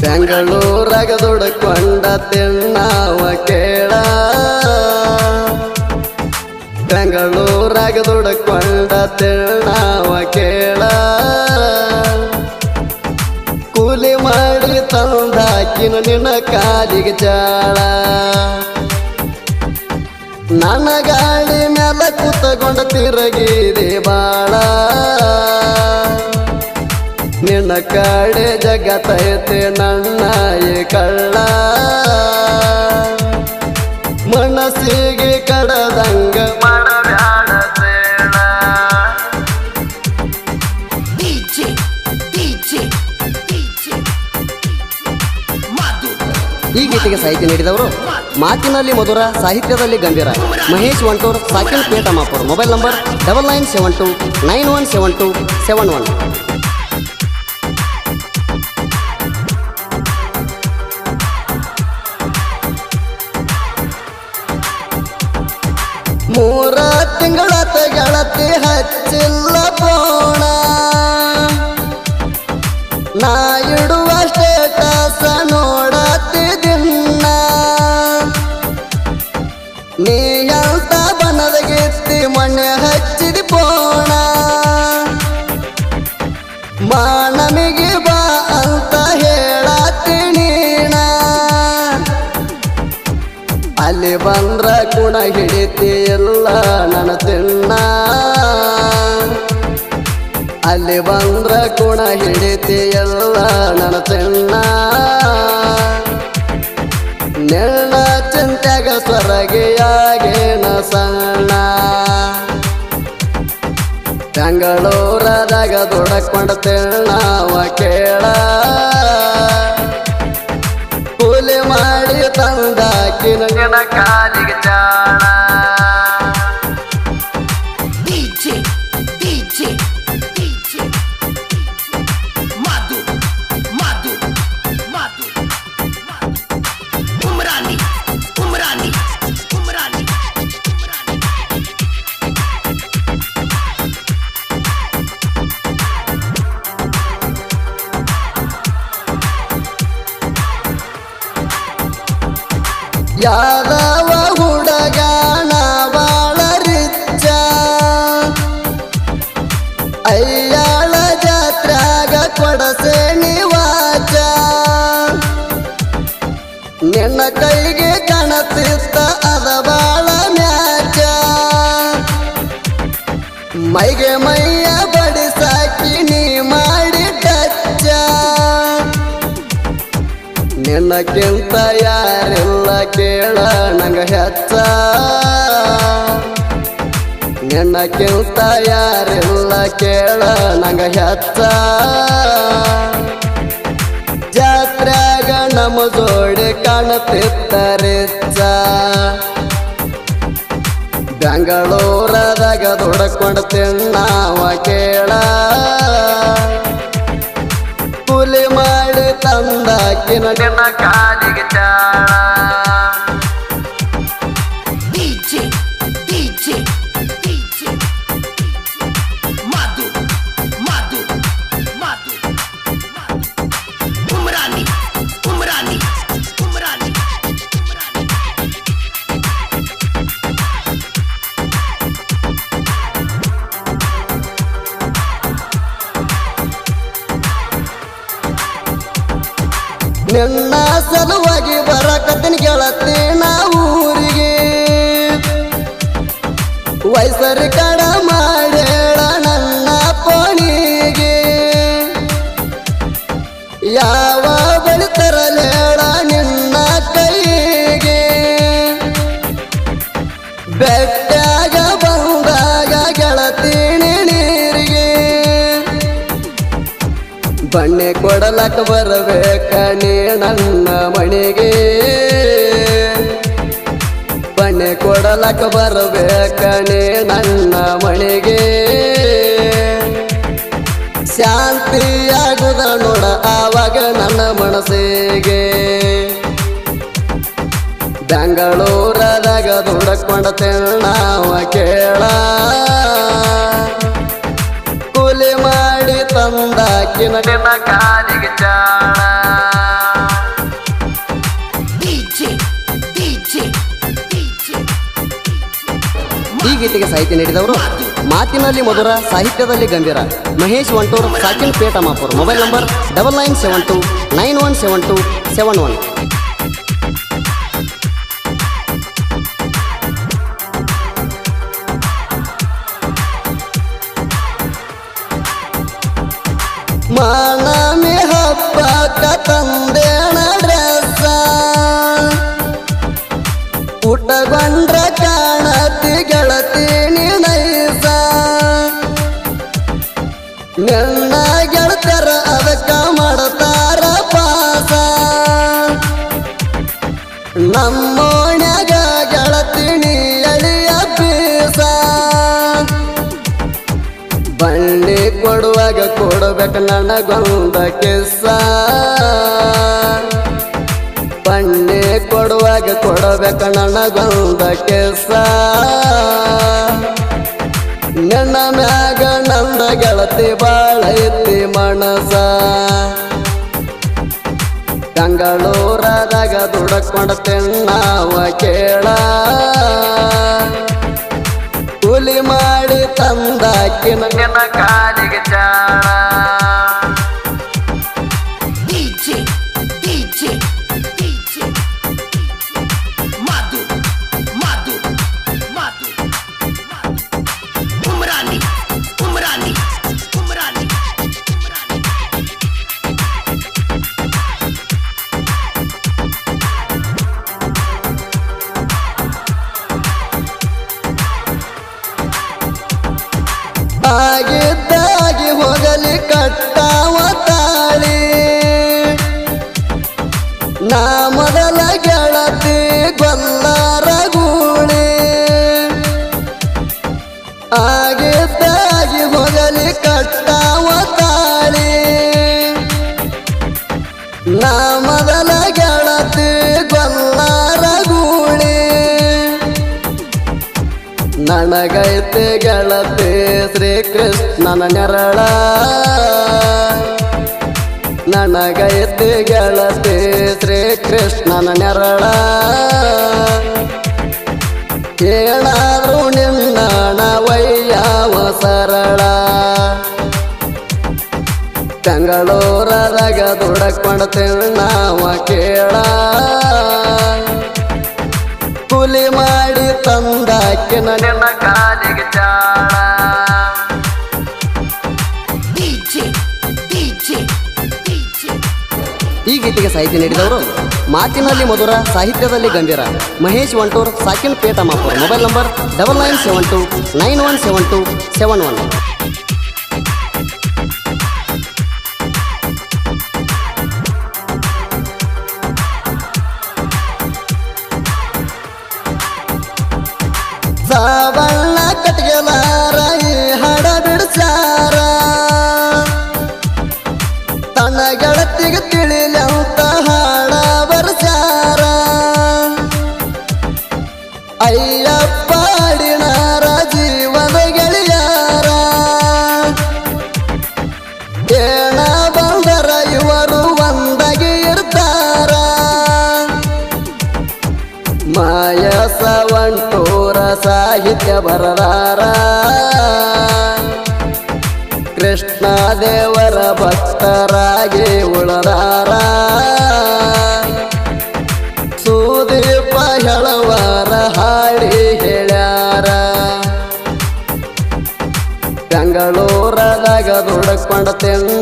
ಬೆಂಗಳೂರಾಗ ದುಡ್ಕೊಂಡ ತಿನ್ನವ ಕೇಳ. ಬೆಂಗಳೂರಾಗ ದುಡ್ಕೊಂಡ ತಿನ್ನವ ಕೇಳ. ಕೂಲಿ ಮಾಡಿ ತಂದಾಕಿನ ನಿನ್ನ ಕಾಲಿಗೆ ಜಾಳ ನನ್ನ ಗಾಡಿ ಮೇಲೆ ಕೂತಗೊಂಡ ತಿರುಗಿದೆ ಬಾಳ. ನಿನ್ನ ಕಡೆ ಜಗತ್ತೈತೆ ನನ್ನ ಈ ಕಳ್ಳ. ಮನಸ್ಸಿಗೆ ಕಡದಂಗ ಈ ಗೀತೆಗೆ ಸಾಹಿತ್ಯ ನೀಡಿದವರು ಮಾತಿನಲ್ಲಿ ಮಧುರ ಸಾಹಿತ್ಯದಲ್ಲಿ ಗಂಭೀರ. Mahesh Vantur ಸಾಕಿನ್ Petamapur mobile number double nine seven two nine one seven two seven one. ಮೂರ ತಿಂಗಳ ಗೆಳತಿ ಹಚ್ಚಿಲ್ಲ. ಹಿಡಿತಿ ಎಲ್ಲ ನನ್ನ ತಿನ್ನ. ಅಲ್ಲಿ ಬಂದ್ರ ಗುಣ ಹಿಡಿತಿ ಎಲ್ಲ ನನ್ನ ತಿನ್ನ. ನೆಣ್ಣ ಚಿಂತ್ಯಾಗ ನ ಸಣ್ಣ. ಬೆಂಗಳೂರದಾಗ ದುಡಕೊಂಡ ತಿನ್ನ ಕೇಳ. ಕಾಲಿಗೆ ಜಾಣ ಯಾದವ ಹುಡುಗಾಣ ಬಾಳ ರಿಚ್ಚ ಅಯ್ಯಾಳ ಜಾತ್ರಾಗ ಕೊಡಸೆ ನಿವಾಚ ನಿನ್ನ ಕೈಗೆ ಕಾಣತಿತ್ತ ಅದ ಬಾಳ ಮ್ಯಾಚ. ಮೈಗೆ ಮೈಯ ಬಡಿಸಾಕಿ ನೀ ಮಾಡಿ ಟಚ್ಚ. ನಿನ್ನಕ್ಕಿಂತ ಯಾರಿಲ್ಲ ಕೇಳ, ನಂಗ ಹೆಚ್ಚ. ನಿನ್ನಕ್ಕಿಂತ ಯಾರೆಲ್ಲ ಕೇಳ, ನಂಗ ಹೆಚ್ಚ. ಜಾತ್ರೆಗ ನಮ್ಮ ಜೋಡಿ ಕಾಣತಿತ್ತರಿಚ್ಚ ಬೆಂಗಳೂರದಾಗ ದುಡ್ಕೊಂಡು ತಿನ್ನಾವ ಕೇಳ. ಕೂಲಿ ಮಾಡಿ ತಂದಾಕಿನ ನಿನ್ನ ಕಾಲಿಗೆ ಜಾಳ ನಿನ್ನ ಸಲುವಾಗಿ ಬರಕತ್ತಿನ ಗೆಳತಿ ನಾ ಊರಿಗೆ. ವಯಸ್ಸರಿ ಕಡ ಬಣ್ಣೆ ಕೊಡಲಕ ಬರಬೇಕ ನನ್ನ ಮಣಿಗೆ ಬಣ್ಣೆ ಕೊಡಲಕ ಬರಬೇಕ ನನ್ನ ಮಣಿಗೆ ಶಾಂತಿಯಾಗುದ ನೋಡ ಆವಾಗ ನನ್ನ ಮನಸ್ಸಿಗೆ. ಬೆಂಗಳೂರದಾಗ ದುಡಕೊಂಡ ತಿನ್ನಾವ ಕೇಳ. ತಂದಾಕಿನ ನಿನ್ನ ಕಾಲಿಗೆ ಚಾಣ ಈ ಗೀತೆಗೆ ಸಾಹಿತ್ಯ ನೀಡಿದವರು ಮಾತಿನಲ್ಲಿ ಮಧುರ ಸಾಹಿತ್ಯದಲ್ಲಿ ಗಂಭೀರ. Mahesh Vantur ಸಾಕಿನ್ Petamapur. Mobile number double nine seven two nine one seven two seven one. ಊಟಗೊಂಡ್ರ ಕಾಣತಿ ಗೆಳತಿ ನೈಸ ನನ್ನ ಗೆಳತರ ಅದಕ್ಕ ಮಾಡ್ತಾರ ಪಾಸ. ನಮ್ಮೋಣ್ಯಾಗ ಗೆಳತಿನಿ ಅಳಿಯ ಬೀಸ. ಬಳ್ಳಿ ಕೊಡುವಾಗ ಕೊಡಬೇಕು ನನಗೊಂದ ಕಿಸ್ಸ. ಕೊಡುವಾಗ ಕೊಡಬೇಕ ನನಗೊಂದ ಕೆಸ ನನ್ನ ಮ್ಯಾಗ ನಂದ ಗೆಳತಿ ಬಾಳ ಐತಿ ಮನಸ. ಬೆಂಗಳೂರದಾಗ ದುಡಕೊಂಡ ತಿನ್ನಾವ ಕೇಳ. ಕೂಲಿ ಮಾಡಿ ತಂದಾಕಿ ನನ್ನ ಕಾಲಿಗೆ ಚಾಳ. লাগে ನನಗೈತೆ ಗೆಳತಿ ಶ್ರೀಕೃಷ್ಣನ ನೆರಳ. ನನಗೈತೆ ಗೆಳತಿ ಶ್ರೀಕೃಷ್ಣನ ನೆರಳ. ಏನಾದ್ರೂ ನಿನ್ನ ವೈಯಾವ ಸರಳ ಬೆಂಗಳೂರದಾಗ ದುಡಕೊಂಡ ನಾವ ಕೇಳ. ಕೂಲಿ ಮಾಡಿ ನಿನ್ನ ಕಾಲಿಗೆ ಚಾಳ DJ, DJ, DJ. ಈ ಗೀತೆಗೆ ಸಾಹಿತ್ಯ ನೀಡಿದವರು ಮಾತಿನಲ್ಲಿ ಮಧುರ ಸಾಹಿತ್ಯದಲ್ಲಿ ಗಂಭೀರ. Mahesh Vantur ಸಾಕಿನ್ Petamapur mobile number double nine seven two nine one seven two seven one. ಮಾಯ ಸವಂಟೂರ ಸಾಹಿತ್ಯ ಬರದಾರ. ಕೃಷ್ಣ ದೇವರ ಭಕ್ತರಾಗಿ ಉಳದಾರ. ಸುದೀಪ ಹೇಳವಾರ ಹಾಡಿ ಹೇಳ್ಯಾರ. ಬೆಂಗಳೂರದಾಗ ದುಡ್ಕೊಂಡ ತಿನ್ನಾವ